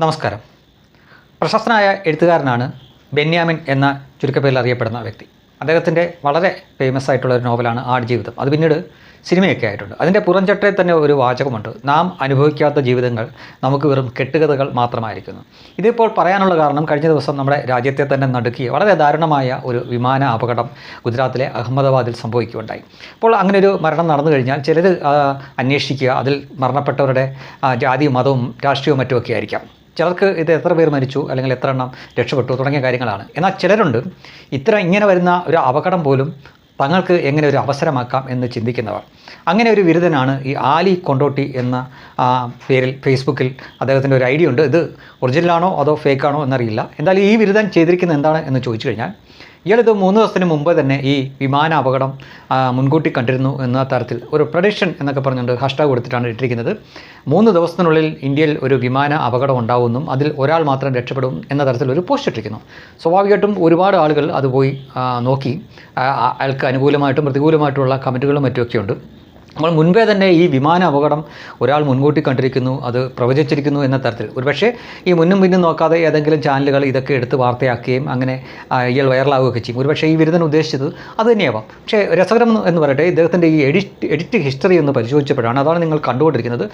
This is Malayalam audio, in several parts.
നമസ്കാരം. പ്രശസ്തനായ എഴുത്തുകാരനാണ് ബെന്യാമിൻ എന്ന ചുരുക്കപ്പേരിൽ അറിയപ്പെടുന്ന വ്യക്തി. അദ്ദേഹത്തിന്റെ വളരെ ഫേമസ് ആയിട്ടുള്ള ഒരു നോവലാണ് ആടുജീവിതം. അത് പിന്നീട് സിനിമയൊക്കെ ആയിട്ടുണ്ട്. അതിന്റെ പുറംചട്ടയിൽ തന്നെ ഒരു വാചകമുണ്ട്. നാം അനുഭവിക്കാത്ത ജീവിതങ്ങൾ നമുക്ക് വെറും കെട്ടുകഥകൾ മാത്രമായിരിക്കുന്നു. ഇതിപ്പോൾ പറയാനുള്ള കാരണം കഴിഞ്ഞ ദിവസം നമ്മുടെ രാജ്യത്തെ തന്നെ നടുക്കിയ വളരെ ദാരുണമായ ഒരു വിമാന അപകടം ഗുജറാത്തിലെ അഹമ്മദാബാദിൽ സംഭവിക്കുകയുണ്ടായി. അപ്പോൾ അങ്ങനെ ഒരു മരണം നടന്നു കഴിഞ്ഞാൽ ചിലർ അന്വേഷിക്കുക. അതിൽ മരണപ്പെട്ടവരുടെ ജാതിയും മതവും രാഷ്ട്രീയവും മറ്റുമൊക്കെ ആയിരിക്കാം. ചിലർക്ക് ഇത് എത്ര പേർ മരിച്ചു അല്ലെങ്കിൽ എത്ര എണ്ണം രക്ഷപ്പെട്ടു തുടങ്ങിയ കാര്യങ്ങളാണ്. എന്നാൽ ചിലരുണ്ട് ഇത്ര ഇങ്ങനെ വരുന്ന ഒരു അപകടം പോലും തങ്ങൾക്ക് എങ്ങനെ ഒരു അവസരമാക്കാം എന്ന് ചിന്തിക്കുന്നവർ. അങ്ങനെ ഒരു ബിരുദനാണ് ഈ ആലി കൊണ്ടോട്ടി എന്ന പേരിൽ ഫേസ്ബുക്കിൽ അദ്ദേഹത്തിന്റെ ഒരു ഐഡിയ ഉണ്ട് ഇത് ഒറിജിനലാണോ അതോ ഫേക്കാണോ എന്നറിയില്ല. എന്തായാലും ഈ ബിരുദം ചെയ്തിരിക്കുന്നത് എന്താണ് എന്ന് ചോദിച്ചു കഴിഞ്ഞാൽ ഇയാളിത് മൂന്ന് ദിവസത്തിന് മുമ്പ് തന്നെ ഈ വിമാന അപകടം മുൻകൂട്ടി കണ്ടിരുന്നു എന്ന തരത്തിൽ ഒരു പ്രഡിക്ഷൻ എന്നൊക്കെ പറഞ്ഞുകൊണ്ട് ഹാഷ്ടാഗ് കൊടുത്തിട്ടാണ് ഇട്ടിരിക്കുന്നത്. മൂന്ന് ദിവസത്തിനുള്ളിൽ ഇന്ത്യയിൽ ഒരു വിമാന അപകടം ഉണ്ടാവുമെന്നും അതിൽ ഒരാൾ മാത്രം രക്ഷപ്പെടും എന്ന തരത്തിൽ ഒരു പോസ്റ്റ് ഇട്ടിരിക്കുന്നു. സ്വാഭാവികമായിട്ടും ഒരുപാട് ആളുകൾ അത് പോയി നോക്കി. അയാൾക്ക് അനുകൂലമായിട്ടും പ്രതികൂലമായിട്ടുള്ള കമന്റുകളും മറ്റുമൊക്കെ ഉണ്ട്. നമ്മൾ മുൻപേ തന്നെ ഈ വിമാന അപകടം ഒരാൾ മുൻകൂട്ടി കണ്ടിരിക്കുന്നു അത് പ്രവചിച്ചിരിക്കുന്നു എന്ന തരത്തിൽ. ഒരുപക്ഷെ ഈ മുന്നും പിന്നും നോക്കാതെ ഏതെങ്കിലും ചാനലുകൾ ഇതൊക്കെ എടുത്ത് വാർത്തയാക്കുകയും അങ്ങനെ ഇയാൾ വൈറലാവുകയൊക്കെ ചെയ്യും. ഒരുപക്ഷെ ഈ വിരുദ്ധൻ ഉദ്ദേശിച്ചത് അത് തന്നെയാവാം. പക്ഷേ രസകരം എന്ന് പറയട്ടെ ഇദ്ദേഹത്തിന്റെ ഈ എഡിറ്റ് എഡിറ്റ് ഹിസ്റ്ററി ഒന്ന് പരിശോധിച്ചപ്പോഴാണ് അതാണ് നിങ്ങൾ കണ്ടുകൊണ്ടിരിക്കുന്നത്.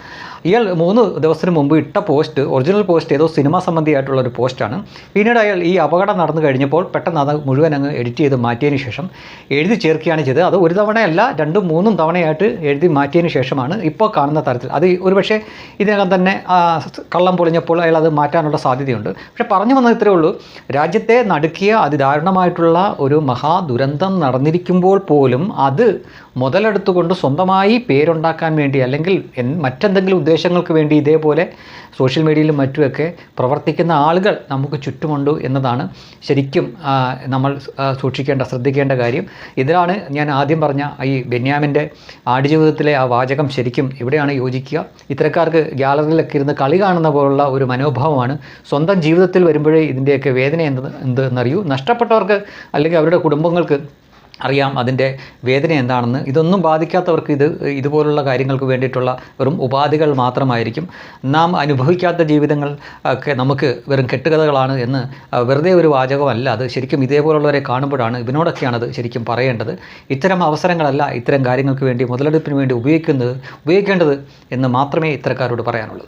ഇയാൾ മൂന്ന് ദിവസത്തിന് മുമ്പ് ഇട്ട പോസ്റ്റ് ഒറിജിനൽ പോസ്റ്റ് ഏതോ സിനിമ സംബന്ധിയായിട്ടുള്ള ഒരു പോസ്റ്റാണ്. പിന്നീട് അയാൾ ഈ അപകടം നടന്നു കഴിഞ്ഞപ്പോൾ പെട്ടെന്ന് അത് മുഴുവൻ അങ്ങ് എഡിറ്റ് ചെയ്ത് മാറ്റിയതിന് ശേഷം എഴുതി ചേർക്കുകയാണ് ചെയ്തത്. അത് ഒരു തവണയല്ല രണ്ടും മൂന്നും തവണയായിട്ട് എഴുതി മാറ്റിയതിന് ശേഷമാണ് ഇപ്പോൾ കാണുന്ന തരത്തിൽ. അത് ഒരുപക്ഷെ ഇതിനകം തന്നെ കള്ളം പൊളിഞ്ഞപ്പോൾ അയാൾ അത് മാറ്റാനുള്ള സാധ്യതയുണ്ട്. പക്ഷെ പറഞ്ഞു വന്നത് ഇത്രയേ ഉള്ളൂ. രാജ്യത്തെ നടുക്കിയ അതിദാരുണമായിട്ടുള്ള ഒരു മഹാ ദുരന്തം നടന്നിരിക്കുമ്പോൾ പോലും അത് മുതലെടുത്തുകൊണ്ട് സ്വന്തമായി പേരുണ്ടാക്കാൻ വേണ്ടി അല്ലെങ്കിൽ മറ്റെന്തെങ്കിലും ഉദ്ദേശങ്ങൾക്ക് വേണ്ടി ഇതേപോലെ സോഷ്യൽ മീഡിയയിലും മറ്റുമൊക്കെ പ്രവർത്തിക്കുന്ന ആളുകൾ നമുക്ക് ചുറ്റുമുണ്ട് എന്നതാണ് ശരിക്കും നമ്മൾ സൂക്ഷിക്കേണ്ട ശ്രദ്ധിക്കേണ്ട കാര്യം. ഇതിലാണ് ഞാൻ ആദ്യം പറഞ്ഞ ഈ ബെന്യാമിന്റെ ആടുജീവിതത്തിലെ ആ വാചകം ശരിക്കും ഇവിടെയാണ് യോജിക്കുക? ഇത്തരക്കാർക്ക് ഗ്യാലറിയിലൊക്കെ ഇരുന്ന് കളി കാണുന്ന പോലുള്ള ഒരു മനോഭാവമാണ് സ്വന്തം ജീവിതത്തിൽ വരുമ്പോഴേ ഇതിന്റെയൊക്കെ വേദന എന്ത് എന്തെന്നറിയൂ നഷ്ടപ്പെട്ടവർക്ക് അല്ലെങ്കിൽ അവരുടെ കുടുംബങ്ങൾക്ക് അറിയാം അതിന്റെ വേദന എന്താണെന്ന്. ഇതൊന്നും ബാധിക്കാത്തവർക്ക് ഇത് ഇതുപോലുള്ള കാര്യങ്ങൾക്ക് വേണ്ടിയിട്ടുള്ള വെറും ഉപാധികൾ മാത്രമായിരിക്കും. നാം അനുഭവിക്കാത്ത ജീവിതങ്ങൾ ഒക്കെ നമുക്ക് വെറും കെട്ടുകഥകളാണ് എന്ന് വെറുതെ ഒരു വാചകമല്ല. അത് ശരിക്കും ഇതേപോലുള്ളവരെ കാണുമ്പോഴാണ് ഇതിനോടൊക്കെയാണത് ശരിക്കും പറയേണ്ടത്. ഇത്തരം അവസരങ്ങളല്ല ഇത്തരം കാര്യങ്ങൾക്ക് വേണ്ടി മുതലെടുപ്പിന് വേണ്ടി ഉപയോഗിക്കുന്നത് ഉപയോഗിക്കേണ്ടത് എന്ന് മാത്രമേ ഇത്തരക്കാരോട് പറയാനുള്ളൂ.